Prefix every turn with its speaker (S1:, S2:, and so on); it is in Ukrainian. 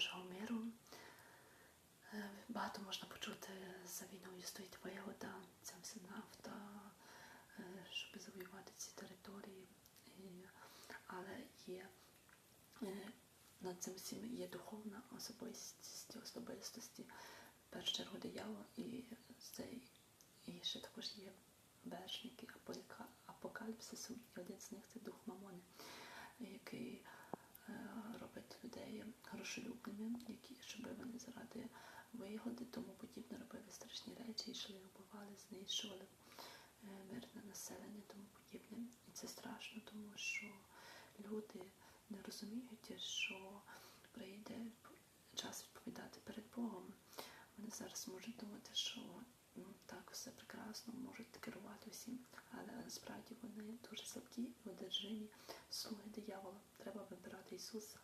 S1: Божого миру. Е, Багато можна почути за війною стоїть вигода, це все нафта, щоб завоювати ці території. Але є е, над цим всім є духовна особистість, особистості, в першу чергу диявол і цей, і ще також є вершники апока- апокаліпсису, і один з них це дух Мамони, який які, щоб вони заради вигоди, тому подібне робили страшні речі, йшли, вбивали, знищували е, мирне населення, тому подібне. І це страшно, тому що люди не розуміють, що прийде час відповідати перед Богом. Вони зараз можуть думати, що так все прекрасно, можуть керувати всім, але насправді вони дуже слабкі і одержимі слуги диявола. Треба вибирати Ісуса